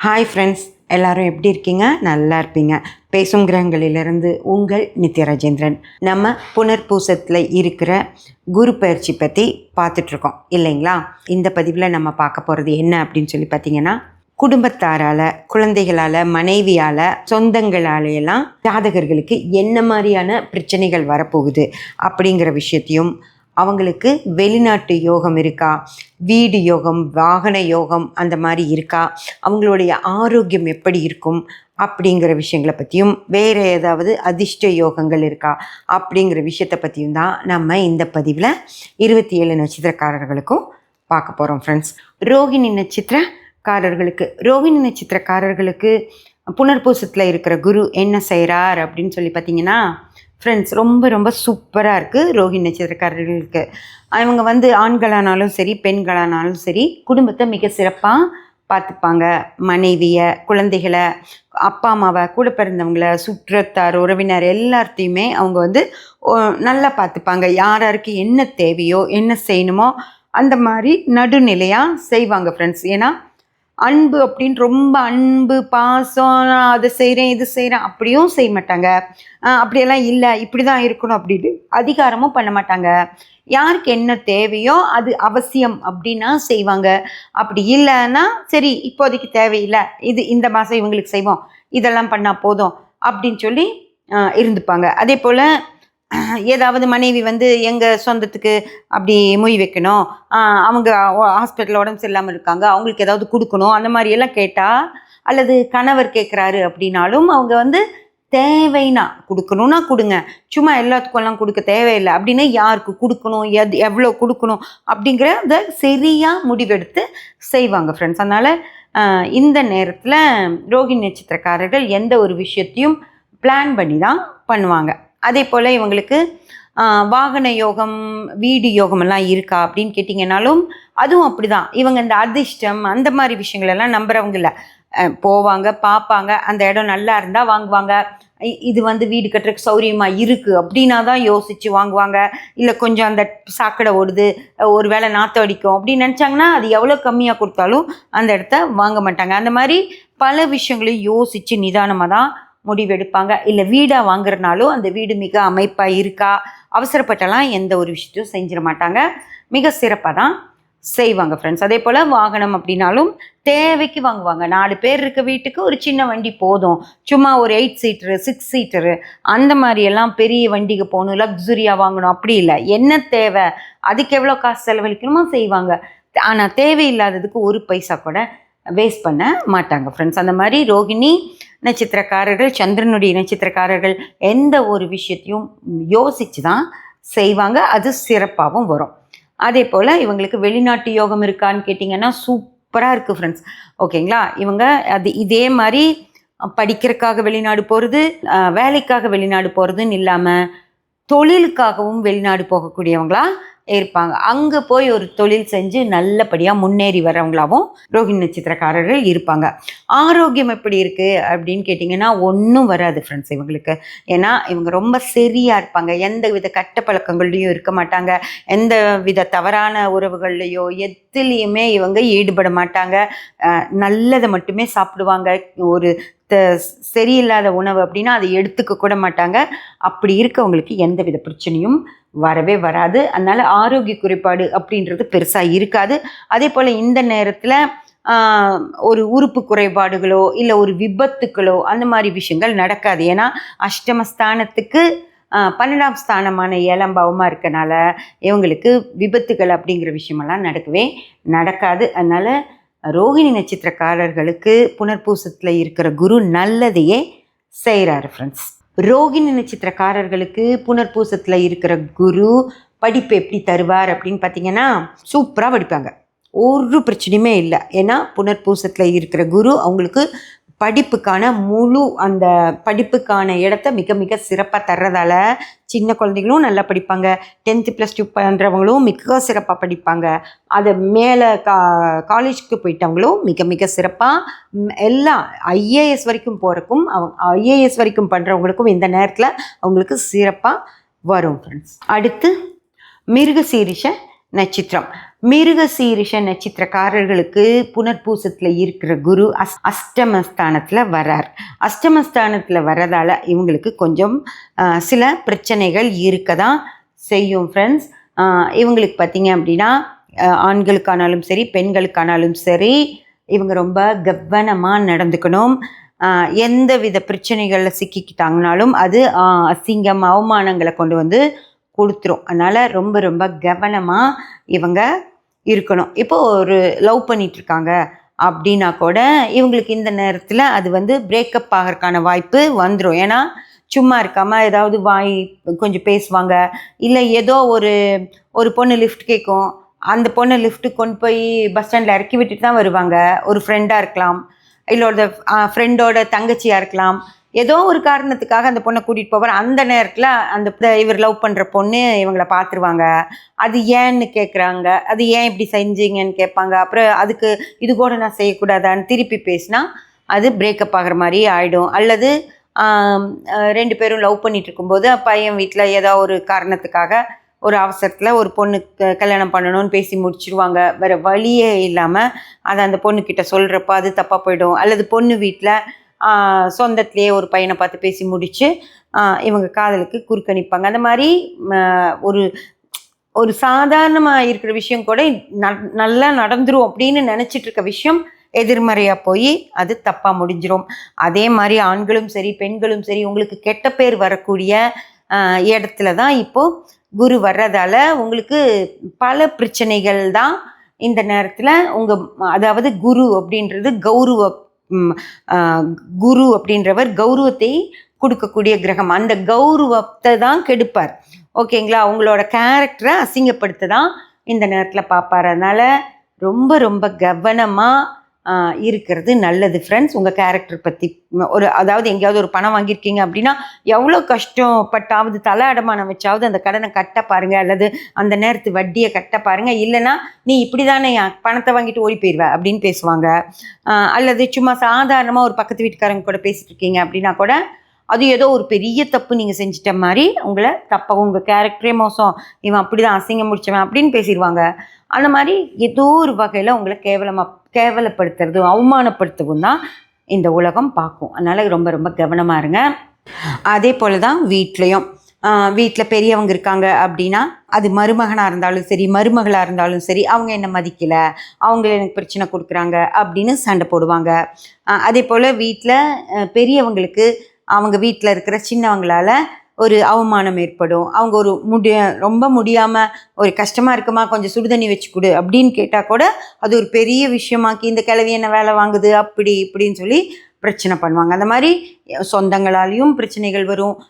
Hi friends எல்லாரும் எப்படி இருக்கீங்க? நல்லா இருப்பீங்க. பேசும் கிரகங்களிலிருந்து உங்கள் நித்ய ராஜேந்திரன் நம்ம புனர்பூசத்தில் இருக்கிற குரு பயிற்சி பற்றி பார்த்துட்ருக்கோம். இல்லைங்களா? இந்த பதிவில் நம்ம பார்க்க போகிறது என்ன அப்படின்னு சொல்லி பார்த்தீங்கன்னா குடும்பத்தாரால் குழந்தைகளால் மனைவியால் சொந்தங்களாலேயெல்லாம் ஜாதகர்களுக்கு என்ன மாதிரியான பிரச்சனைகள் வரப்போகுது அப்படிங்கிற விஷயத்தையும் அவங்களுக்கு வெளிநாட்டு யோகம் இருக்கா? வீடு யோகம் வாகன யோகம் அந்த மாதிரி இருக்கா? அவங்களுடைய ஆரோக்கியம் எப்படி இருக்கும்? அப்படிங்கிற விஷயங்களை பற்றியும் வேறு ஏதாவது அதிர்ஷ்ட யோகங்கள் இருக்கா? அப்படிங்கிற விஷயத்தை பற்றியும் தான் நம்ம இந்த பதிவில் இருபத்தி ஏழு நட்சத்திரக்காரர்களுக்கும் பார்க்க போகிறோம் ஃப்ரெண்ட்ஸ் ரோகிணி நட்சத்திரக்காரர்களுக்கு ரோகிணி நட்சத்திரக்காரர்களுக்கு புனர்பூசத்தில் இருக்கிற குரு என்ன செய்கிறார் அப்படின்னு சொல்லி பார்த்தீங்கன்னா ஃப்ரெண்ட்ஸ் ரொம்ப ரொம்ப சூப்பராக இருக்குது ரோஹிணி நட்சத்திரக்காரர்களுக்கு. அவங்க வந்து ஆண்களானாலும் சரி பெண்களானாலும் சரி குடும்பத்தை மிக சிறப்பாக பார்த்துப்பாங்க. மனைவியை குழந்தைகளை அப்பா அம்மாவை கூட பிறந்தவங்கள சுற்றத்தார் உறவினர் எல்லாத்தையுமே அவங்க வந்து நல்லா பார்த்துப்பாங்க. யார் யாருக்கு என்ன தேவையோ என்ன செய்யணுமோ அந்த மாதிரி நடுநிலையாக செய்வாங்க ஃப்ரெண்ட்ஸ் ஏன்னா அன்பு அப்படின்னு ரொம்ப அன்பு பாசம் அதை செய்கிறேன் இது செய்கிறேன் அப்படியும் செய்ய மாட்டாங்க. அப்படியெல்லாம் இல்லை இப்படி தான் இருக்கணும் அப்படின்னு அதிகாரமும் பண்ண மாட்டாங்க. யாருக்கு என்ன தேவையோ அது அவசியம் அப்படின்னா செய்வாங்க. அப்படி இல்லைன்னா சரி இப்போதைக்கு தேவையில்லை இது இந்த மாதம் இவங்களுக்கு செய்வோம் இதெல்லாம் பண்ணால் போதும் அப்படின்னு சொல்லி இருந்துப்பாங்க. அதே போல் ஏதாவது மனைவி வந்து எங்கள் சொந்தத்துக்கு அப்படி மொய் வைக்கணும். அவங்க ஹாஸ்பிட்டலில் உடம்பு சரியில்லாமல் இருக்காங்க. அவங்களுக்கு ஏதாவது கொடுக்கணும். அந்த மாதிரியெல்லாம் கேட்டால் அல்லது கணவர் கேட்குறாரு அப்படின்னாலும் அவங்க வந்து தேவைன்னா கொடுக்கணும்னா கொடுங்க. சும்மா எல்லாத்துக்கும்லாம் கொடுக்க தேவையில்லை. அப்படின்னு யாருக்கு கொடுக்கணும்? எது எவ்வளோ கொடுக்கணும்? அப்படிங்கிறத சரியாக முடிவெடுத்து செய்வாங்க ஃப்ரெண்ட்ஸ் அதனால் இந்த நேரத்தில் ரோகிணி நட்சத்திரக்காரர்கள் எந்த ஒரு விஷயத்தையும் பிளான் பண்ணி தான் பண்ணுவாங்க. அதே போல் இவங்களுக்கு வாகன யோகம் வீடு யோகம் எல்லாம் இருக்கா அப்படின்னு கேட்டிங்கனாலும் அதுவும் அப்படி தான் இவங்க இந்த அதிர்ஷ்டம் அந்த மாதிரி விஷயங்களெல்லாம் நம்புறவங்க இல்லை. போவாங்க பார்ப்பாங்க அந்த இடம் நல்லா இருந்தால் வாங்குவாங்க. இ- இது வந்து வீடு கட்டுறதுக்கு சௌரியமாக இருக்குது அப்படின்னா தான் யோசித்து வாங்குவாங்க. இல்லை கொஞ்சம் அந்த சாக்கடை ஓடுது ஒரு வேளை நாற்றம் அடிக்கும் அப்படின்னு நினச்சாங்கன்னா அது எவ்வளோ கம்மியாக கொடுத்தாலும் அந்த இடத்த வாங்க மாட்டாங்க. அந்த மாதிரி பல விஷயங்களையும் யோசித்து நிதானமாக தான் முடிவெடுப்பாங்க. இல்லை வீடாக வாங்குறனாலும் அந்த வீடு மிக அமைப்பாக இருக்கா? அவசரப்பட்டெல்லாம் எந்த ஒரு விஷயத்தையும் செஞ்சிட மாட்டாங்க. மிக சிறப்பாக தான் செய்வாங்க ஃப்ரெண்ட்ஸ் அதே போல் வாகனம் அப்படின்னாலும் தேவைக்கு வாங்குவாங்க. நாலு பேர் இருக்க வீட்டுக்கு ஒரு சின்ன வண்டி போதும். சும்மா ஒரு எயிட் சீட்டரு சிக்ஸ் சீட்டரு அந்த மாதிரி எல்லாம் பெரிய வண்டிக்கு போகணும். லக்ஸுரியாக வாங்கணும். அப்படி இல்லை. என்ன தேவை? அதுக்கு எவ்வளோ காசு செலவழிக்கணுமோ செய்வாங்க. ஆனால் தேவையில்லாததுக்கு ஒரு பைசா கூட வேஸ்ட் பண்ண மாட்டாங்க ஃப்ரெண்ட்ஸ் அந்த மாதிரி ரோகிணி நட்சத்திரக்காரர்கள் சந்திரனுடைய நட்சத்திரக்காரர்கள் எந்த ஒரு விஷயத்தையும் யோசித்து தான் செய்வாங்க. அது சிறப்பாகவும் வரும். அதே போல் இவங்களுக்கு வெளிநாட்டு யோகம் இருக்கான்னு கேட்டிங்கன்னா சூப்பராக இருக்குது ஃப்ரெண்ட்ஸ் ஓகேங்களா இவங்க அது இதே மாதிரி படிக்கிறதுக்காக வெளிநாடு போகிறது வேலைக்காக வெளிநாடு போகிறதுன்னு இல்லாமல் தொழிலுக்காகவும் வெளிநாடு போகக்கூடியவங்களா? இருப்பாங்க. அங்கே போய் ஒரு தொழில் செஞ்சு நல்லபடியாக முன்னேறி வரவங்களாகவும் ரோஹிணி நட்சத்திரக்காரர்கள் இருப்பாங்க. ஆரோக்கியம் எப்படி இருக்குது அப்படின்னு கேட்டிங்கன்னா ஒன்றும் வராது ஃப்ரெண்ட்ஸ் இவங்களுக்கு. ஏன்னா இவங்க ரொம்ப சரியாக இருப்பாங்க. எந்த வித கட்ட பழக்கங்கள்லையும் இருக்க மாட்டாங்க. எந்த வித தவறான உறவுகள்லையோ எதுலேயுமே இவங்க ஈடுபட மாட்டாங்க. நல்லதை மட்டுமே சாப்பிடுவாங்க. ஒரு சரியில்லாத உணவு அப்படின்னா அதை எடுத்துக்க கூட மாட்டாங்க. அப்படி இருக்கவங்களுக்கு எந்த வித பிரச்சனையும் வரவே வராது. அதனால் ஆரோக்கிய குறைபாடு அப்படின்றது பெருசாக இருக்காது. அதே போல் இந்த நேரத்தில் ஒரு உறுப்பு குறைபாடுகளோ இல்லை ஒரு விபத்துக்களோ அந்த மாதிரி விஷயங்கள் நடக்காது. ஏன்னா அஷ்டமஸ்தானத்துக்கு பன்னெண்டாம் ஸ்தானமான ஏழாம் பாவமாக இருக்கனால இவங்களுக்கு விபத்துகள் அப்படிங்கிற விஷயமெல்லாம் நடக்கவே நடக்காது. அதனால் ரோகிணி நட்சத்திரக்காரர்களுக்கு புனர்பூசத்தில் இருக்கிற குரு நல்லதையே செய்கிறாரு ஃப்ரெண்ட்ஸ் ரோகிணி நட்சத்திரக்காரர்களுக்கு புனர்பூசத்தில் இருக்கிற குரு படிப்பு எப்படி தருவார் அப்படின்னு பார்த்தீங்கன்னா சூப்பராக படிப்பாங்க. ஒரு பிரச்சனையுமே இல்லை. ஏன்னா புனர்பூசத்தில் இருக்கிற குரு அவங்களுக்கு படிப்புக்கான முழு அந்த படிப்புக்கான இடத்த மிக மிக சிறப்பாக தர்றதால சின்ன குழந்தைகளும் நல்லா படிப்பாங்க. டென்த்து ப்ளஸ் டூ பண்ணுறவங்களும் மிக சிறப்பாக படிப்பாங்க. அதை மேலே கா காலேஜுக்கு போயிட்டவங்களும் மிக மிக சிறப்பாக எல்லாம் ஐஏஎஸ் வரைக்கும் போகிறக்கும் அவங்க ஐஏஎஸ் வரைக்கும் பண்ணுறவங்களுக்கும் இந்த நேரத்தில் அவங்களுக்கு சிறப்பாக வரும் ஃப்ரெண்ட்ஸ் அடுத்து மிருகசீரிஷ நட்சத்திரம். மிருக சீரிஷ நட்சத்திரக்காரர்களுக்கு புனர்பூசத்தில் இருக்கிற குரு அஸ் அஷ்டமஸ்தானத்தில் வரார். அஷ்டமஸ்தானத்தில் வர்றதால இவங்களுக்கு கொஞ்சம் சில பிரச்சனைகள் இருக்க தான் செய்யும் ஃப்ரெண்ட்ஸ் இவங்களுக்கு பார்த்தீங்க அப்படின்னா ஆண்களுக்கானாலும் சரி பெண்களுக்கானாலும் சரி இவங்க ரொம்ப கவனமாக நடந்துக்கணும். எந்த வித பிரச்சனைகளில் சிக்கிக்கிட்டாங்கனாலும் அது அசிங்கம் அவமானங்களை கொண்டு வந்து கொடுத்துரும். அதனால் ரொம்ப ரொம்ப கவனமாக இவங்க இருக்கணும். இப்போ ஒரு லவ் பண்ணிட்டு இருக்காங்க அப்படின்னா கூட இவங்களுக்கு இந்த நேரத்தில் அது வந்து பிரேக்கப் ஆகிறதுக்கான வாய்ப்பு வந்துடும் ஏன்னா சும்மா இருக்காமல் ஏதாவது வாய் கொஞ்சம் பேசுவாங்க. இல்லை ஏதோ ஒரு ஒரு பொண்ணு லிஃப்ட் கேட்கும் அந்த பொண்ணு லிஃப்ட்டு கொண்டு போய் பஸ் ஸ்டாண்டில் இறக்கி விட்டுட்டு தான் வருவாங்க. ஒரு ஃப்ரெண்டாக இருக்கலாம். இல்லை ஒரு ஃப்ரெண்டோட தங்கச்சியாக இருக்கலாம். ஏதோ ஒரு காரணத்துக்காக அந்த பொண்ணை கூட்டிகிட்டு போவார். அந்த நேரத்தில் அந்த இவர் லவ் பண்ணுற பொண்ணு இவங்கள பார்த்துருவாங்க. அது ஏன்னு கேட்குறாங்க அது ஏன் இப்படி செஞ்சீங்கன்னு கேட்பாங்க. அப்புறம் அதுக்கு இது கூட நான் செய்யக்கூடாதான்னு திருப்பி பேசினா அது பிரேக்கப் ஆகிற மாதிரி ஆகிடும் அல்லது ரெண்டு பேரும் லவ் பண்ணிட்டு இருக்கும்போது பையன் வீட்டில் ஏதோ ஒரு காரணத்துக்காக ஒரு அவசரத்தில் ஒரு பொண்ணுக்கு கல்யாணம் பண்ணணும்னு பேசி முடிச்சிருவாங்க. வேறு வழியே இல்லாமல் அதை அந்த பொண்ணுக்கிட்ட சொல்கிறப்ப அது தப்பாக போயிடும். அல்லது பொண்ணு வீட்டில் சொந்தத்திலேயே ஒரு பையனை பார்த்து பேசி முடித்து இவங்க காதலுக்கு குறுக்கணிப்பாங்க. அந்த மாதிரி ஒரு ஒரு சாதாரணமாக இருக்கிற விஷயம் கூட ந- நல்லா நடந்துரும் அப்படின்னு நினச்சிட்டு இருக்க விஷயம் எதிர்மறையாக போய் அது தப்பாக முடிஞ்சிடும் அதே மாதிரி ஆண்களும் சரி பெண்களும் சரி உங்களுக்கு கெட்ட பேர் வரக்கூடிய இடத்துல தான் இப்போது குரு வர்றதால உங்களுக்கு பல பிரச்சனைகள் தான் இந்த நேரத்தில் உங்கள் அதாவது குரு அப்படின்றது கௌரவம். குரு அப்படின்றவர் கௌரவத்தை கொடுக்கக்கூடிய கிரகம். அந்த கௌரவத்தை தான் கெடுப்பார். ஓகேங்களா? அவங்களோட கேரக்டரை அசிங்கப்படுத்த தான் இந்த நேரத்தில் பார்ப்பார். அதனால் ரொம்ப ரொம்ப கவனமாக இருக்கிறது நல்லது ஃப்ரெண்ட்ஸ் உங்கள் கேரக்டர் பற்றி ஒரு அதாவது எங்கேயாவது ஒரு பணம் வாங்கியிருக்கீங்க அப்படின்னா எவ்வளோ கஷ்டப்பட்டாவது தலை அடமானம் வச்சாவது அந்த கடனை கட்ட பாருங்கள் அல்லது அந்த நேரத்து வட்டியை கட்ட பாருங்கள் இல்லைன்னா நீ இப்படி தானே பணத்தை வாங்கிட்டு ஓடி போயிடுவ அப்படின்னு பேசுவாங்க. அல்லது சும்மா சாதாரணமாக ஒரு பக்கத்து வீட்டுக்காரங்க கூட பேசிகிட்டு இருக்கீங்க அப்படின்னா கூட அது ஏதோ ஒரு பெரிய தப்பு நீங்கள் செஞ்சிட்ட மாதிரி உங்களை தப்பாக உங்கள் கேரக்டரே மோசம். இவன் அப்படி தான் அசிங்கம் முடிச்சவன் அப்படின்னு பேசிடுவாங்க. அந்த மாதிரி ஏதோ ஒரு வகையில் உங்களை கேவலமாக கேவலப்படுத்துறதும் அவமானப்படுத்தவும் தான் இந்த உலகம் பார்க்கும். அதனால் ரொம்ப ரொம்ப கவனமாக இருங்க. அதே போல் தான் வீட்லேயும் வீட்டில் பெரியவங்க இருக்காங்க அப்படின்னா அது மருமகனாக இருந்தாலும் சரி மருமகளாக இருந்தாலும் சரி அவங்க என்ன மதிக்கலை அவங்க எனக்கு பிரச்சனை கொடுக்குறாங்க அப்படின்னு சண்டை போடுவாங்க. அதே போல் வீட்டில் பெரியவங்களுக்கு அவங்க வீட்டில் இருக்கிற சின்னவங்களால ஒரு அவமானம் ஏற்படும். அவங்க ஒரு முடிய ரொம்ப முடியாமல் ஒரு கஷ்டமாக இருக்குமா கொஞ்சம் சுடுதண்ணி வச்சு கொடு அப்படின்னு கேட்டால் கூட அது ஒரு பெரிய விஷயமாக்கி இந்த கிழவி என்ன வேலை வாங்குது அப்படி இப்படின்னு சொல்லி பிரச்சனை பண்ணுவாங்க. அந்த மாதிரி சொந்தங்களாலேயும் பிரச்சனைகள் வரும்.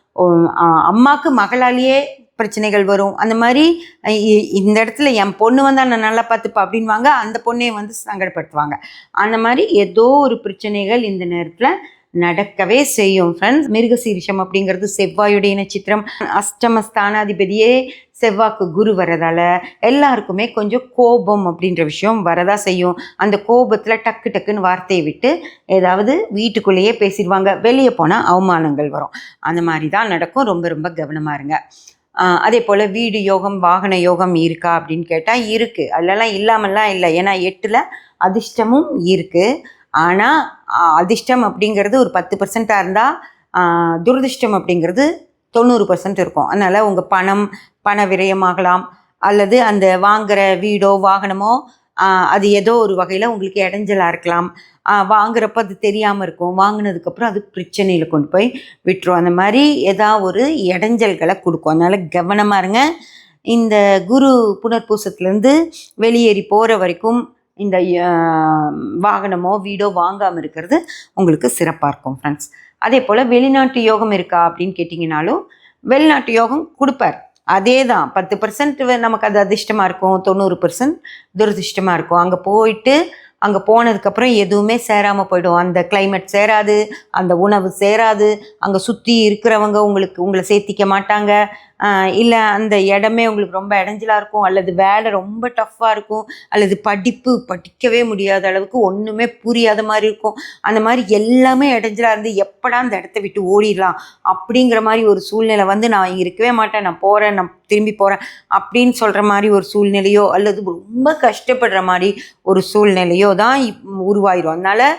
அம்மாவுக்கு மகளாலேயே பிரச்சனைகள் வரும். அந்த மாதிரி இ- இந்த இடத்துல என் பொண்ணு வந்தால் நான் நல்லா பார்த்துப்பா அப்படின்வாங்க அந்த பொண்ணையும் வந்து சங்கடப்படுத்துவாங்க. அந்த மாதிரி ஏதோ ஒரு பிரச்சனைகள் இந்த நேரத்தில் நடக்கவே செய்யும். ஃப்ரெண்ட்ஸ் மிருகசீரிஷம் அப்படிங்கிறது செவ்வாயுடைய நட்சத்திரம் அஷ்டமஸ்தானாதிபதியே செவ்வாக்கு குரு வரதால எல்லாருக்குமே கொஞ்சம் கோபம் அப்படின்ற விஷயம் வரதா செய்யும். அந்த கோபத்தில் டக்கு டக்குன்னு வார்த்தையை விட்டு ஏதாவது வீட்டுக்குள்ளேயே பேசிடுவாங்க. வெளியே போனால் அவமானங்கள் வரும். அந்த மாதிரி தான் நடக்கும். ரொம்ப ரொம்ப கவனமாக இருங்க. அதே போல் வீடு யோகம் வாகன யோகம் இருக்கா அப்படின்னு கேட்டால் இருக்குது அதிலலாம் இல்லாமல்லாம் இல்லை. ஏன்னா எட்டில் அதிர்ஷ்டமும் இருக்குது ஆனால் அதிர்ஷ்டம் அப்படிங்கிறது ஒரு பத்து பர்சண்ட்டாக இருந்தால் துரதிர்ஷ்டம் அப்படிங்கிறது தொண்ணூறு பர்சன்ட் இருக்கும். அதனால் உங்கள் பணம் பண விரயமாகலாம் அல்லது அந்த வாங்குகிற வீடோ வாகனமோ அது ஏதோ ஒரு வகையில் உங்களுக்கு இடைஞ்சலாக இருக்கலாம். வாங்குறப்ப அது தெரியாமல் இருக்கும். வாங்கினதுக்கப்புறம் அது பிரச்சனையில் கொண்டு போய் விட்டுரும். அந்த மாதிரி ஏதாவது ஒரு இடைஞ்சல்களை கொடுக்கும். அதனால் கவனமாக இருங்க. இந்த குரு புனர்பூசத்துலேருந்து வெளியேறி போகிற வரைக்கும் இந்த வாகனமோ வீடோ வாங்காமல் இருக்கிறது உங்களுக்கு சிறப்பாக இருக்கும் ஃப்ரெண்ட்ஸ் அதே போல் வெளிநாட்டு யோகம் இருக்கா அப்படின்னு கேட்டிங்கனாலும் வெளிநாட்டு யோகம் கொடுப்பார். அதே தான் பத்து பர்சன்ட் நமக்கு அது அதிர்ஷ்டமாக இருக்கும் தொண்ணூறு பர்சன்ட் துரதிர்ஷ்டமாக இருக்கும். அங்கே போயிட்டு அங்கே போனதுக்கப்புறம் எதுவுமே சேராமல் போயிடும். அந்த கிளைமேட் சேராது அந்த உணவு சேராது அங்கே சுற்றி இருக்கிறவங்க உங்களுக்கு உங்களை சேர்த்திக்க மாட்டாங்க. இல்லை அந்த இடமே உங்களுக்கு ரொம்ப இடைஞ்சலாக இருக்கும் அல்லது வேலை ரொம்ப டஃப்பாக இருக்கும் அல்லது படிப்பு படிக்கவே முடியாத அளவுக்கு ஒன்றுமே புரியாத மாதிரி இருக்கும். அந்த மாதிரி எல்லாமே இடைஞ்சலாக இருந்து எப்படா அந்த இடத்த விட்டு ஓடிடலாம் அப்படிங்கிற மாதிரி ஒரு சூழ்நிலை வந்து நான் இங்கே இருக்கவே மாட்டேன். நான் போகிறேன் நான் திரும்பி போகிறேன் அப்படின்னு சொல்கிற மாதிரி ஒரு சூழ்நிலையோ அல்லது ரொம்ப கஷ்டப்படுற மாதிரி ஒரு சூழ்நிலையோ தான் இப்- உருவாயிரும். அதனால்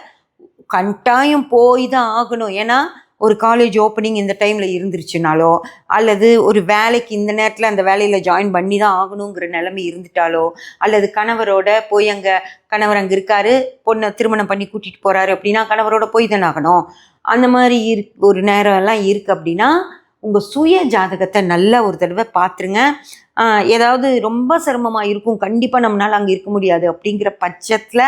கட்டாயம் போய் தான் ஆகணும். ஏன்னா ஒரு காலேஜ் ஓப்பனிங் இந்த டைமில் இருந்துருச்சுனாலோ அல்லது ஒரு வேலைக்கு இந்த நேரத்தில் அந்த வேலையில் ஜாயின் பண்ணி தான் ஆகணுங்கிற நிலைமை இருந்துட்டாலோ அல்லது கணவரோட போய் அங்கே கணவர் அங்கே இருக்காரு பொண்ணை திருமணம் பண்ணி கூட்டிகிட்டு போகிறாரு அப்படின்னா கணவரோட போய் தானே ஆகணும். அந்த மாதிரி இரு ஒரு நேரம் எல்லாம் இருக்குது அப்படின்னா உங்கள் சுய ஜாதகத்தை நல்லா ஒரு தடவை பார்த்துருங்க. ஏதாவது ரொம்ப சிரமமாக இருக்கும் கண்டிப்பாக நம்மளால் அங்கே இருக்க முடியாது அப்படிங்கிற பட்சத்தில்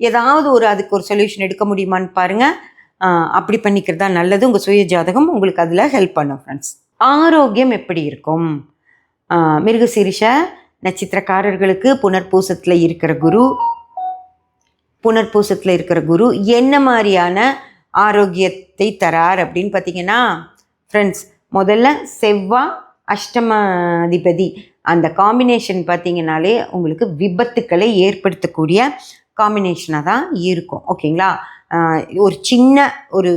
ஏதாவது ஒரு அதுக்கு ஒரு சொல்யூஷன் எடுக்க முடியுமான்னு பாருங்கள் அப்படி பண்ணிக்கிறது தான் நல்லது. உங்கள் சுய ஜாதகம் உங்களுக்கு அதில் ஹெல்ப் பண்ணும் ஃப்ரெண்ட்ஸ் ஆரோக்கியம் எப்படி இருக்கும்? மிருகசீரிஷ நட்சத்திரக்காரர்களுக்கு புனர்பூசத்தில் இருக்கிற குரு புனர்பூசத்தில் இருக்கிற குரு என்ன மாதிரியான ஆரோக்கியத்தை தரார் அப்படின்னு பார்த்தீங்கன்னா ஃப்ரெண்ட்ஸ் முதல்ல செவ்வாய் அஷ்டமாதிபதி. அந்த காம்பினேஷன் பார்த்தீங்கனாலே உங்களுக்கு விபத்துக்களை ஏற்படுத்தக்கூடிய காம்பினேஷனாக தான் இருக்கும். ஓகேங்களா ஒரு சின்ன ஒரு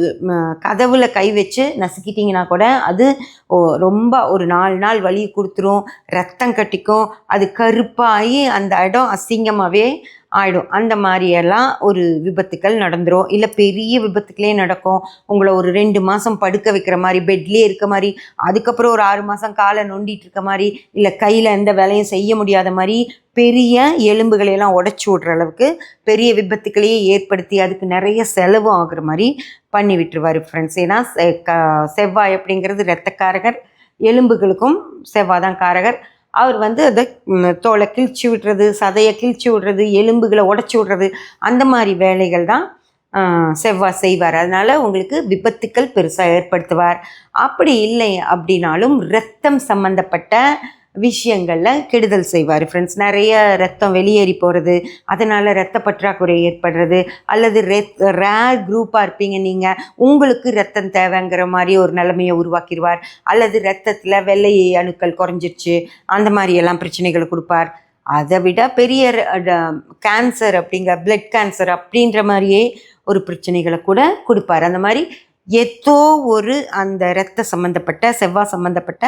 கதவில் கதவுல கை வச்சு நசுக்கிட்டிங்கன்னா கூட அது ஓ, ரொம்ப ஒரு நாலு நாள் வலி கொடுத்துரும் ரத்தம் கட்டிக்கும் அது கருப்பாகி அந்த இடம் அசிங்கமாகவே ஆகிடும் அந்த மாதிரியெல்லாம் ஒரு விபத்துக்கள் நடந்துடும் இல்லை பெரிய விபத்துக்களே நடக்கும். உங்களை ஒரு ரெண்டு மாதம் படுக்க வைக்கிற மாதிரி பெட்லேயே இருக்க மாதிரி அதுக்கப்புறம் ஒரு ஆறு மாதம் காலை நொண்டிட்டு இருக்க மாதிரி இல்லை கையில் எந்த வேலையும் செய்ய முடியாத மாதிரி பெரிய எலும்புகளையெல்லாம் உடச்சி விடுற அளவுக்கு பெரிய விபத்துக்களையே ஏற்படுத்தி அதுக்கு நிறைய செலவு ஆகுற மாதிரி பண்ணி விட்டுருவார் ஃப்ரெண்ட்ஸ் ஏன்னா செ- க- செவ்வாய் அப்படிங்கிறது இரத்தக்காரகர் எலும்புகளுக்கும் செவ்வாய் தான் காரகர். அவர் வந்து அதை தோலை கிழிச்சு விடுறது சதையை கிழிச்சு விடுறது எலும்புகளை உடச்சி விடுறது அந்த மாதிரி வேலைகள் தான் செவ்வாய் செய்வார். அதனால் உங்களுக்கு விபத்துக்கள் பெருசாக ஏற்படுத்துவார். அப்படி இல்லை அப்படின்னாலும் ரத்தம் சம்மந்தப்பட்ட விஷயங்களில் கெடுதல் செய்வார். ஃப்ரெண்ட்ஸ் நிறைய ரத்தம் வெளியேறி போகிறது அதனால் ரத்த பற்றாக்குறை ஏற்படுறது அல்லது ரெத் ரேர் குரூப்பாக இருப்பீங்க நீங்கள் உங்களுக்கு ரத்தம் தேவைங்கிற மாதிரி ஒரு நிலைமையை உருவாக்கிடுவார் அல்லது ரத்தத்தில் வெள்ளை அணுக்கள் குறைஞ்சிருச்சு அந்த மாதிரி எல்லாம் பிரச்சனைகளை கொடுப்பார். அதை விட பெரிய கேன்சர் அப்படிங்கிற பிளட் கேன்சர் அப்படின்ற மாதிரியே ஒரு பிரச்சனைகளை கூட கொடுப்பார். அந்த மாதிரி ஏதோ ஒரு அந்த இரத்த சம்மந்தப்பட்ட செவ்வாய் சம்மந்தப்பட்ட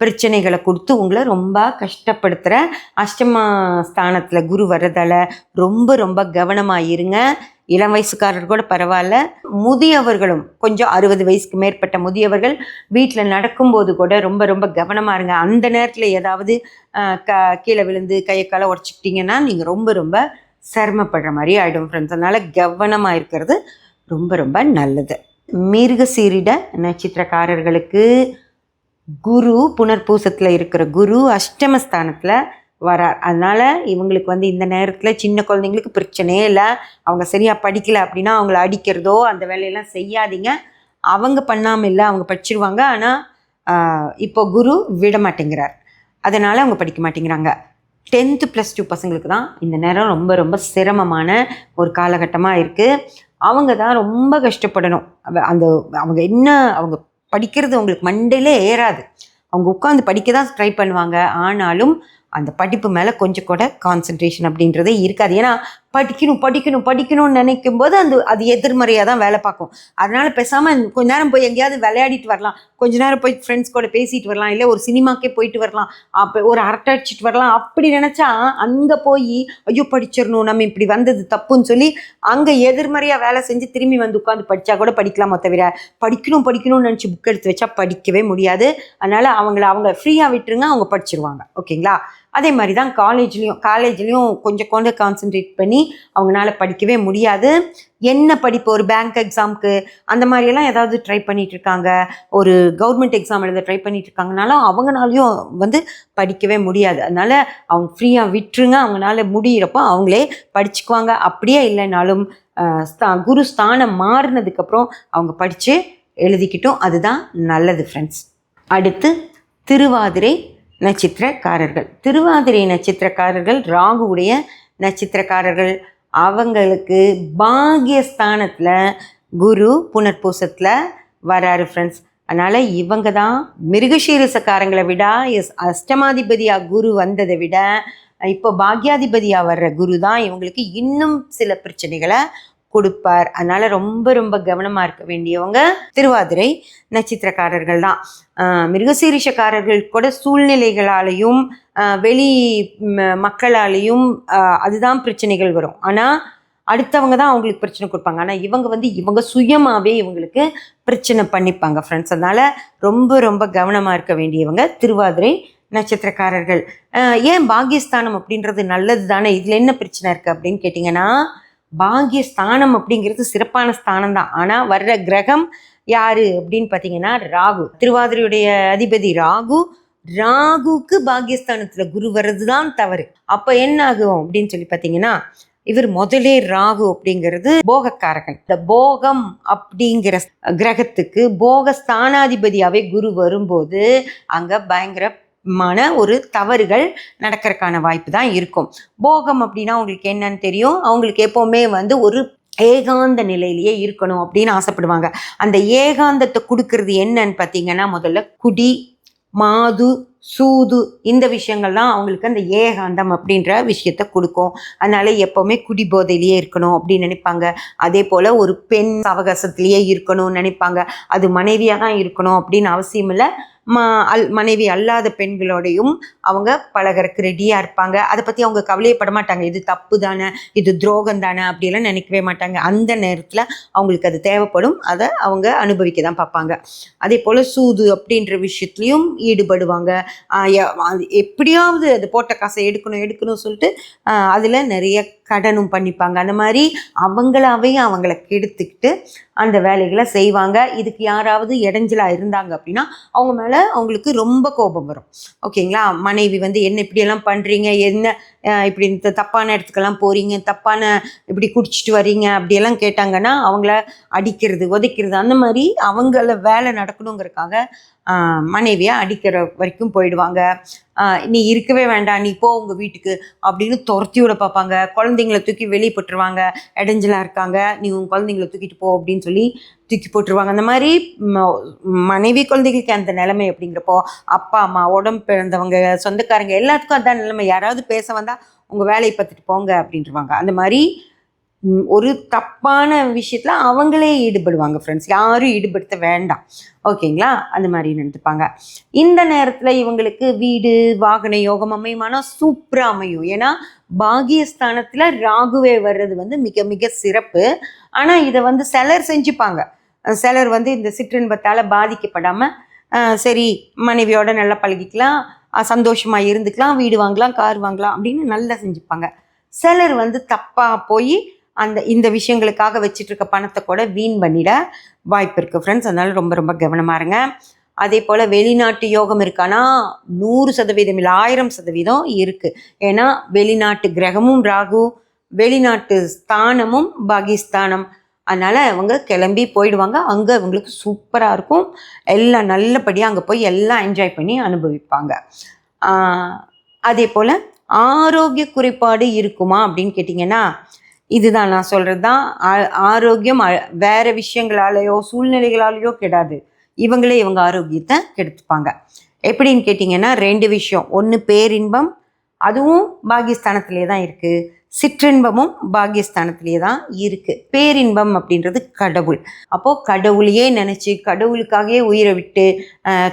பிரச்சனைகளை கொடுத்து உங்களை ரொம்ப கஷ்டப்படுத்துகிற அஷ்டம ஸ்தானத்தில் குரு வர்றதால ரொம்ப ரொம்ப கவனமாக இருங்க. இளம் வயசுக்காரர் கூட பரவாயில்ல. முதியவர்களும் கொஞ்சம் அறுபது வயசுக்கு மேற்பட்ட முதியவர்கள் வீட்டில் நடக்கும்போது கூட ரொம்ப ரொம்ப கவனமாக இருங்க. அந்த நேரத்தில் ஏதாவது க கீழே விழுந்து கையை காலை உடச்சிக்கிட்டிங்கன்னா நீங்கள் ரொம்ப ரொம்ப சிரமப்படுற மாதிரி ஆகிடும் ஃப்ரெண்ட்ஸ் அதனால் கவனமாக இருக்கிறது ரொம்ப ரொம்ப நல்லது. மிருகசீரிட நட்சத்திரக்காரர்களுக்கு குரு புனர்பூசத்தில் இருக்கிற குரு அஷ்டமஸ்தானத்தில் வரார். அதனால் இவங்களுக்கு வந்து இந்த நேரத்தில் சின்ன குழந்தைங்களுக்கு பிரச்சனையே இல்லை. அவங்க சரியாக படிக்கலை அப்படின்னா அவங்கள அடிக்கிறதோ அந்த வேலையெல்லாம் செய்யாதீங்க. அவங்க பண்ணாமல் இல்லை அவங்க படிச்சிருவாங்க. ஆனால் இப்போ குரு விட மாட்டேங்கிறார். அதனால் அவங்க படிக்க மாட்டேங்கிறாங்க. டென்த்து ப்ளஸ் டூ பசங்களுக்கு தான் இந்த நேரம் ரொம்ப ரொம்ப சிரமமான ஒரு காலகட்டமாக இருக்குது அவங்க தான் ரொம்ப கஷ்டப்படணும். அந்த அவங்க என்ன அவங்க படிக்கிறது அவங்களுக்கு மண்டையிலே ஏறாது. அவங்க உட்காந்து படிக்க தான் ட்ரை பண்ணுவாங்க. ஆனாலும் அந்த படிப்பு மேலே கொஞ்சம் கூட கான்சென்ட்ரேஷன் அப்படின்றதே இருக்காது. ஏன்னா படிக்கணும் படிக்கணும் படிக்கணும்னு நினைக்கும் போது அந்த அது எதிர்மறையாக தான் வேலை பார்க்கும். அதனால பேசாமல் கொஞ்ச நேரம் போய் எங்கேயாவது விளையாடிட்டு வரலாம். கொஞ்ச நேரம் போய் ஃப்ரெண்ட்ஸ் கூட பேசிட்டு வரலாம். இல்லை ஒரு சினிமாக்கே போயிட்டு வரலாம். அப்போ ஒரு அரட்டை அடிச்சிட்டு வரலாம். அப்படி நினச்சா அங்கே போய் ஐயோ படிச்சிடணும். நம்ம இப்படி வந்தது தப்புன்னு சொல்லி அங்கே எதிர்மறையாக வேலை செஞ்சு திரும்பி வந்து உட்காந்து படித்தா கூட படிக்கலாமோ தவிர படிக்கணும் படிக்கணும்னு நினச்சி புக் எடுத்து வச்சா படிக்கவே முடியாது. அதனால் அவங்கள அவங்க ஃப்ரீயாக விட்டுருங்க. அவங்க படிச்சிருவாங்க. ஓகேங்களா? அதே மாதிரி தான் காலேஜ்லேயும் காலேஜ்லேயும் கொஞ்சம் கொண்டு கான்சென்ட்ரேட் பண்ணி அவங்களால படிக்கவே முடியாது. என்ன படிப்பு? ஒரு பேங்க் எக்ஸாமுக்கு அந்த மாதிரியெல்லாம் ஏதாவது ட்ரை பண்ணிட்டு இருக்காங்க. ஒரு கவர்மெண்ட் எக்ஸாம் எழுத ட்ரை பண்ணிட்டு இருக்காங்கனாலும் அவங்கனாலையும் வந்து படிக்கவே முடியாது. அதனால அவங்க ஃப்ரீயாக விட்டுருங்க. அவங்களால முடியிறப்போ அவங்களே படிச்சுக்குவாங்க. அப்படியே இல்லைனாலும் ஸ்தா- குரு ஸ்தானம் மாறினதுக்கப்புறம் அவங்க படித்து எழுதிக்கிட்டோம். அதுதான் நல்லது ஃப்ரெண்ட்ஸ் அடுத்து திருவாதிரை நட்சத்திரக்காரர்கள். திருவாதிரை நட்சத்திரக்காரர்கள் ராகுவுடைய நட்சத்திரக்காரர்கள். அவங்களுக்கு பாகியஸ்தானத்தில் குரு புனர்பூசத்தில் வராரு ஃப்ரெண்ட்ஸ் அதனால் இவங்க தான் மிருகசீரசக்காரங்களை விட எஸ் அஷ்டமாதிபதியாக குரு வந்ததை விட இப்போ பாக்யாதிபதியாக வர்ற குரு தான் இவங்களுக்கு இன்னும் சில பிரச்சனைகளை கொடுப்பார். அதனால ரொம்ப ரொம்ப கவனமாக இருக்க வேண்டியவங்க திருவாதிரை நட்சத்திரக்காரர்கள் தான் மிருகசீரிஷக்காரர்கள் கூட சூழ்நிலைகளாலையும் வெளி ம- மக்களாலையும் அதுதான் பிரச்சனைகள் வரும். ஆனால் அடுத்தவங்க தான் அவங்களுக்கு பிரச்சனை கொடுப்பாங்க. ஆனால் இவங்க வந்து இவங்க சுயமாகவே இவங்களுக்கு பிரச்சனை பண்ணிப்பாங்க ஃப்ரெண்ட்ஸ் அதனால் ரொம்ப ரொம்ப கவனமாக இருக்க வேண்டியவங்க திருவாதிரை நட்சத்திரக்காரர்கள். ஏன் பாகியஸ்தானம் அப்படின்றது நல்லது தானே இதில் என்ன பிரச்சனை இருக்குது அப்படின்னு கேட்டிங்கன்னா பாகியஸ்தானம் அப்படிங்கிறது சிறப்பான ஸ்தானம் தான் ஆனால் வர்ற கிரகம் யாரு அப்படின்னு பார்த்தீங்கன்னா ராகு. திருவாதிரையுடைய அதிபதி ராகு ராகுக்கு பாகியஸ்தானத்தில் குரு வர்றது தான் தவறு. அப்போ என்ன ஆகும் அப்படின்னு சொல்லி பார்த்தீங்கன்னா இவர் முதலே ராகு அப்படிங்கிறது போகக்காரகன். இந்த போகம் அப்படிங்கிற கிரகத்துக்கு போக ஸ்தானாதிபதியாவே குரு வரும்போது பயங்கர மான ஒரு தவறுகள் நடக்கிறதுக்கான வாய்ப்பு தான் இருக்கும். போகம் அப்படின்னா உங்களுக்கு என்னன்னு தெரியும்? அவங்களுக்கு எப்போவுமே வந்து ஒரு ஏகாந்த நிலையிலேயே இருக்கணும் அப்படின்னு ஆசைப்படுவாங்க. அந்த ஏகாந்தத்தை கொடுக்கறது என்னன்னு பார்த்தீங்கன்னா முதல்ல குடி மாது சூது இந்த விஷயங்கள்லாம் அவங்களுக்கு அந்த ஏகாந்தம் அப்படின்ற விஷயத்த கொடுக்கும். அதனால எப்போவுமே குடி போதையிலேயே இருக்கணும் அப்படின்னு நினைப்பாங்க. அதே போல் ஒரு பெண் அவகாசத்திலேயே இருக்கணும்னு நினைப்பாங்க. அது மனைவியாக தான் இருக்கணும் அப்படின்னு அவசியம் இல்லை. ம அல் மனைவி அல்லாத பெண்களோடையும் அவங்க பழகிறக்கு ரெடியாக இருப்பாங்க. அதை பற்றி அவங்க கவலையப்பட மாட்டாங்க. இது தப்பு தானே? இது துரோகம் தானே? அப்படிலாம் நினைக்கவே மாட்டாங்க. அந்த நேரத்தில் அவங்களுக்கு அது தேவைப்படும். அதை அவங்க அனுபவிக்க தான் பார்ப்பாங்க. அதே போல் சூது அப்படின்ற விஷயத்துலையும் ஈடுபடுவாங்க. எப்படியாவது அது போட்ட காசை எடுக்கணும் எடுக்கணும் சொல்லிட்டு அதில் நிறைய கடனும் பண்ணிப்பாங்க. அந்த மாதிரி அவங்களாவே அவங்கள கெடுத்துக்கிட்டு அந்த வேலைகளை செய்வாங்க. இதுக்கு யாராவது இடைஞ்சலாக இருந்தாங்க அப்படின்னா அவங்க மேலே அவங்களுக்கு ரொம்ப கோபம் வரும். ஓகேங்களா? மனைவி வந்து என்ன இப்படியெல்லாம் பண்ணுறீங்க என்ன இப்படி இந்த தப்பான இடத்துக்கெல்லாம் போகிறீங்க தப்பான இப்படி குடிச்சிட்டு வரீங்க அப்படியெல்லாம் கேட்டாங்கன்னா அவங்கள அடிக்கிறது உதைக்கிறது அந்த மாதிரி அவங்கள வேலை நடக்கணுங்கிறதுக்காக மனைவியை அடிக்கிற வரைக்கும் போயிடுவாங்க. நீ இருக்கவே வேண்டாம் நீ போ உங்கள் வீட்டுக்கு அப்படின்னு துரத்தி விட பார்ப்பாங்க. குழந்தைங்கள தூக்கி வெளியே போட்டுருவாங்க. இடைஞ்சலாக இருக்காங்க. நீ உங்கள் குழந்தைங்கள தூக்கிட்டு போ அப்படின்னு சொல்லி தூக்கி போட்டுருவாங்க. அந்த மாதிரி மனைவி குழந்தைகளுக்கு அந்த நிலைமை அப்படிங்கிறப்போ அப்பா அம்மா உடம்பு பிறந்தவங்க சொந்தக்காரங்க எல்லாத்துக்கும் அதான் நிலைமை. யாராவது பேச வந்தால் உங்கள் வேலையை பார்த்துட்டு போங்க அப்படின்றவாங்க. அந்த மாதிரி ஒரு தப்பான விஷயத்தில் அவங்களே ஈடுபடுவாங்க ஃப்ரெண்ட்ஸ் யாரும் ஈடுபடுத்த வேண்டாம். ஓகேங்களா அந்த மாதிரி நினைத்துப்பாங்க. இந்த நேரத்தில் இவங்களுக்கு வீடு வாகன யோகம் அமையுமானா சூப்பராக அமையும். ஏன்னா பாகியஸ்தானத்தில் ராகுவே வர்றது வந்து மிக மிக சிறப்பு. ஆனால் இதை வந்து சிலர் செஞ்சுப்பாங்க. சிலர் வந்து இந்த சிற்றின்பத்தால் பாதிக்கப்படாமல் சரி மனைவியோட நல்லா பழகிக்கலாம் சந்தோஷமாக இருந்துக்கலாம் வீடு வாங்கலாம் கார் வாங்கலாம் அப்படின்னு நல்லா செஞ்சுப்பாங்க. சிலர் வந்து தப்பாக போய் அந்த இந்த விஷயங்களுக்காக வச்சுட்டு இருக்க பணத்தை கூட வீண் பண்ணிட வாய்ப்பு இருக்குது ஃப்ரெண்ட்ஸ் அதனால ரொம்ப ரொம்ப கவனமாக இருங்க. அதே போல் வெளிநாட்டு யோகம் இருக்கானா? நூறு சதவீதம் இல்லை ஆயிரம் சதவீதம் இருக்குது ஏன்னா வெளிநாட்டு கிரகமும் ராகு வெளிநாட்டு ஸ்தானமும் பாகிஸ்தானம். அதனால் அவங்க கிளம்பி போயிடுவாங்க. அங்கே அவங்களுக்கு சூப்பராக இருக்கும். எல்லாம் நல்லபடியாக அங்கே போய் எல்லாம் என்ஜாய் பண்ணி அனுபவிப்பாங்க. அதே போல் ஆரோக்கிய குறைபாடு இருக்குமா அப்படின்னு கேட்டிங்கன்னா இதுதான் நான் சொல்கிறது தான் ஆ- ஆரோக்கியம் அ- விஷயங்களாலேயோ சூழ்நிலைகளாலேயோ கெடாது. இவங்களே இவங்க ஆரோக்கியத்தை கெடுத்துப்பாங்க. எப்படின்னு கேட்டிங்கன்னா ரெண்டு விஷயம். ஒன்று பேரின்பம் அதுவும் பாகிஸ்தானத்திலே தான் இருக்குது சிற்றின்பமும் பாகியஸ்தானத்திலே தான் இருக்கு. பேரின்பம் அப்படின்றது கடவுள். அப்போ கடவுளையே நினைச்சு கடவுளுக்காகவே உயிரை விட்டு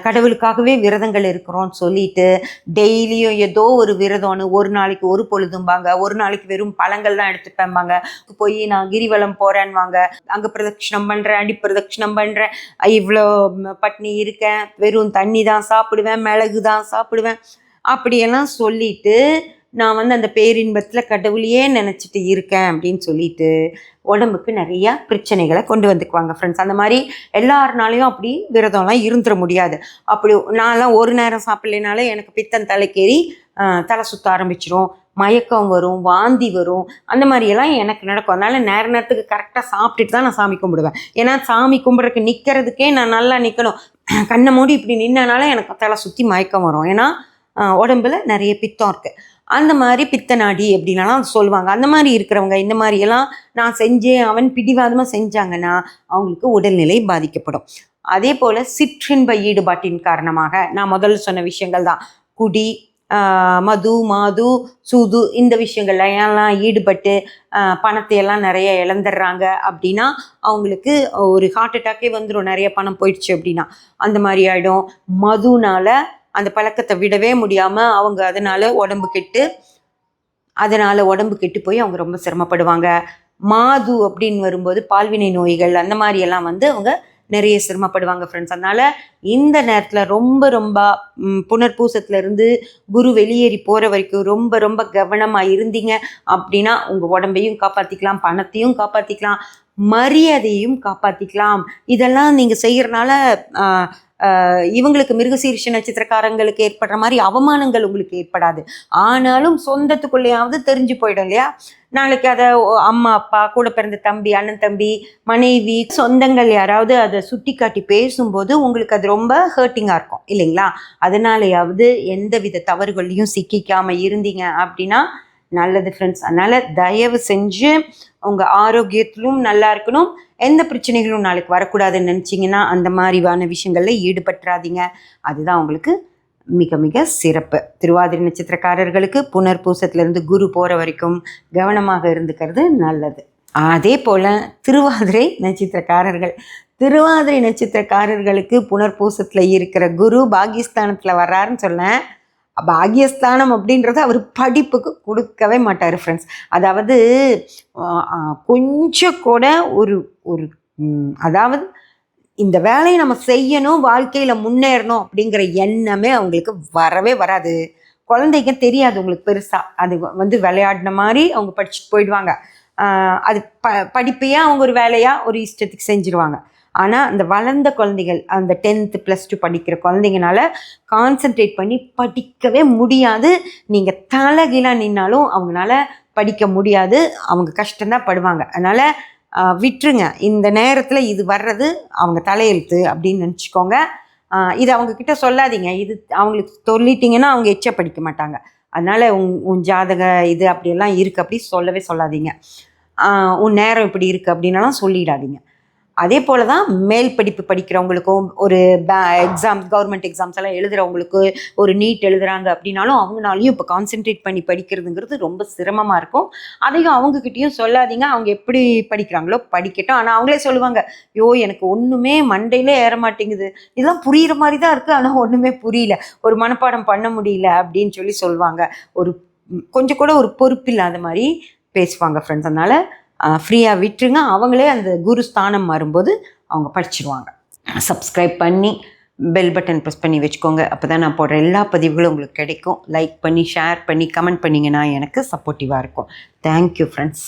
கடவுளுக்காகவே விரதங்கள் இருக்கிறோன்னு சொல்லிட்டு டெய்லியும் ஏதோ ஒரு விரதம்னு ஒரு நாளைக்கு ஒரு பொழுதும்பாங்க. ஒரு நாளைக்கு வெறும் பழங்கள் தான் எடுத்துப்பேம்பாங்க. போய் நான் கிரிவலம் போறேன்வாங்க. அங்க பிரதட்சிணம் பண்றேன் அடி பிரதட்சிணம் பண்றேன். இவ்வளோ பட்னி இருக்கேன் வெறும் தண்ணி தான் சாப்பிடுவேன் மிளகு தான் சாப்பிடுவேன். அப்படியெல்லாம் சொல்லிட்டு நான் வந்து அந்த பேரின்பத்தில் கடவுளையே நினச்சிட்டு இருக்கேன் அப்படின்னு சொல்லிட்டு உடம்புக்கு நிறையா பிரச்சனைகளை கொண்டு வந்துக்குவாங்க ஃப்ரெண்ட்ஸ் அந்த மாதிரி எல்லாருனாலையும் அப்படி விரதம்லாம் இருந்துட முடியாது. அப்படி நான்லாம் ஒரு நேரம் சாப்பிட்லனாலே எனக்கு பித்தம் தலைக்கேறி தலை சுத்த ஆரம்பிச்சிரும் மயக்கம் வரும் வாந்தி வரும் அந்த மாதிரியெல்லாம் எனக்கு நடக்கும். அதனால் நேர நேரத்துக்கு கரெக்டாக சாப்பிட்டுட்டு தான் நான் சாமி கும்பிடுவேன். ஏன்னா சாமி கும்பிட்றதுக்கு நிற்கிறதுக்கே நான் நல்லா நிற்கணும் கண்ணை மூடி இப்படி நின்னனால எனக்கு தலை சுற்றி மயக்கம் வரும். ஏன்னா உடம்புல நிறைய பித்தம் இருக்குது அந்த மாதிரி பித்த நாடி அப்படின்லாம் சொல்லுவாங்க. அந்த மாதிரி இருக்கிறவங்க இந்த மாதிரியெல்லாம் நான் செஞ்சேன் அவன் பிடிவாதமாக செஞ்சாங்கன்னா அவங்களுக்கு உடல்நிலை பாதிக்கப்படும். அதே போல் சிற்றின்ப ஈடுபாட்டின் காரணமாக நான் முதல்ல சொன்ன விஷயங்கள் தான். குடி மது மாது சூது இந்த விஷயங்கள்ல எல்லாம் ஈடுபட்டு பணத்தை எல்லாம் நிறைய இழந்துடுறாங்க அப்படின்னா அவங்களுக்கு ஒரு ஹார்ட் அட்டாக்கே வந்துடும் நிறைய பணம் போயிடுச்சு அப்படின்னா. அந்த மாதிரி ஆகிடும் மதுனால அந்த பழக்கத்தை விடவே முடியாமல் அவங்க அதனால் உடம்பு கெட்டு அதனால் உடம்பு கெட்டு போய் அவங்க ரொம்ப சிரமப்படுவாங்க. மாது அப்படின்னு வரும்போது பால்வினை நோய்கள் அந்த மாதிரியெல்லாம் வந்து அவங்க நிறைய சிரமப்படுவாங்க ஃப்ரெண்ட்ஸ் அதனால் இந்த நேரத்தில் ரொம்ப ரொம்ப புனர்பூசத்துலேருந்து இருந்து குரு வெளியேறி போகிற வரைக்கும் ரொம்ப ரொம்ப கவனமாக இருந்தீங்க அப்படின்னா உங்கள் உடம்பையும் காப்பாற்றிக்கலாம் பணத்தையும் காப்பாற்றிக்கலாம் மரியாதையும் காப்பாற்றிக்கலாம் இதெல்லாம் நீங்கள் செய்கிறனால இவங்களுக்கு மிருகசீரிஷ நட்சத்திரக்காரங்களுக்கு ஏற்படுற மாதிரி அவமானங்கள் உங்களுக்கு ஏற்படாது. ஆனாலும் சொந்தத்துக்குள்ளேயாவது தெரிஞ்சு போயிடும் இல்லையா? நாளைக்கு அதை அம்மா அப்பா கூட பிறந்த தம்பி அண்ணன் தம்பி மனைவி சொந்தங்கள் யாராவது அதை சுட்டி காட்டி பேசும்போது உங்களுக்கு அது ரொம்ப ஹர்ட்டிங்காக இருக்கும் இல்லைங்களா? அதனாலயாவது எந்த வித தவறுகளையும் சிக்கிக்காமல் இருந்தீங்க அப்படின்னா நல்லது ஃப்ரெண்ட்ஸ் அதனால் தயவு செஞ்சு உங்கள் ஆரோக்கியத்திலும் நல்லா இருக்கணும். எந்த பிரச்சனைகளும் நாளைக்கு வரக்கூடாதுன்னு நினச்சிங்கன்னா அந்த மாதிரியான விஷயங்களில் ஈடுபட்டுறாதீங்க. அதுதான் உங்களுக்கு மிக மிக சிறப்பு. திருவாதிரை நட்சத்திரக்காரர்களுக்கு புனர்பூசத்துலேருந்து குரு போகிற வரைக்கும் கவனமாக இருந்துக்கிறது நல்லது. அதே போல் திருவாதிரை நட்சத்திரக்காரர்கள். திருவாதிரை நட்சத்திரக்காரர்களுக்கு புனர்பூசத்தில் இருக்கிற குரு பாகிஸ்தானத்தில் வர்றாருன்னு சொன்னேன் பாகியஸ்தானம் அப்படின்றது அவர் படிப்புக்கு கொடுக்கவே மாட்டார் ஃப்ரெண்ட்ஸ் அதாவது கொஞ்சம் கூட ஒரு ஒரு அதாவது இந்த வேலையை நம்ம செய்யணும் வாழ்க்கையில் முன்னேறணும் அப்படிங்கிற எண்ணமே அவங்களுக்கு வரவே வராது. குழந்தைங்க தெரியாது உங்களுக்கு பெருசாக அது வந்து விளையாடின மாதிரி அவங்க படிச்சுட்டு போயிடுவாங்க. அது ப படிப்பையே அவங்க ஒரு வேலையாக ஒரு இஷ்டத்துக்கு செஞ்சுருவாங்க. ஆனால் அந்த வளர்ந்த குழந்தைகள் அந்த டென்த்து ப்ளஸ் டூ படிக்கிற குழந்தைங்கனால கான்சென்ட்ரேட் பண்ணி படிக்கவே முடியாது. நீங்கள் தலைகீழாக நின்னாலும் அவங்களால படிக்க முடியாது. அவங்க கஷ்டம்தான் படுவாங்க. அதனால் விட்டுருங்க. இந்த நேரத்தில் இது வர்றது அவங்க தலையெழுத்து அப்படின்னு நினச்சிக்கோங்க. இது அவங்கக்கிட்ட சொல்லாதீங்க. இது அவங்களுக்கு சொல்லிட்டீங்கன்னா அவங்க எச்ச படிக்க மாட்டாங்க. அதனால் உன் உன் ஜாதக இது அப்படியெல்லாம் இருக்குது அப்படி சொல்லவே சொல்லாதீங்க. உன் நேரம் இப்படி இருக்குது அப்படின்னாலாம் சொல்லிடாதீங்க. அதே போல தான் மேல் படிப்பு படிக்கிறவங்களுக்கும் ஒரு எக்ஸாம் கவர்மெண்ட் எக்ஸாம்ஸ் எல்லாம் எழுதுறவங்களுக்கு ஒரு நீட் எழுதுறாங்க அப்படின்னாலும் அவங்களாலையும் இப்போ கான்சென்ட்ரேட் பண்ணி படிக்கிறதுங்கிறது ரொம்ப சிரமமாக இருக்கும். அதையும் அவங்கக்கிட்டேயும் சொல்லாதீங்க. அவங்க எப்படி படிக்கிறாங்களோ படிக்கட்டும். ஆனால் அவங்களே சொல்லுவாங்க யோ எனக்கு ஒன்றுமே மண்டையிலே ஏற மாட்டேங்குது. இதெல்லாம் புரியுற மாதிரி தான் இருக்குது ஆனால் ஒன்றுமே புரியல. ஒரு மனப்பாடம் பண்ண முடியல அப்படின்னு சொல்லி சொல்லுவாங்க. ஒரு கொஞ்சம் கூட ஒரு பொறுப்பில்லாத மாதிரி பேசுவாங்க ஃப்ரெண்ட்ஸ் அதனால் ஃப்ரீயாக விட்டுருங்க. அவங்களே அந்த குரு ஸ்தானம் வரும்போது அவங்க படிச்சிருவாங்க. சப்ஸ்கிரைப் பண்ணி பெல் பட்டன் ப்ரெஸ் பண்ணி வச்சுக்கோங்க. அப்போ தான் நான் போடுற எல்லா பதிவுகளும் உங்களுக்கு கிடைக்கும். லைக் பண்ணி ஷேர் பண்ணி கமெண்ட் பண்ணிங்கன்னா எனக்கு சப்போர்ட்டிவாக இருக்கும். Thank you friends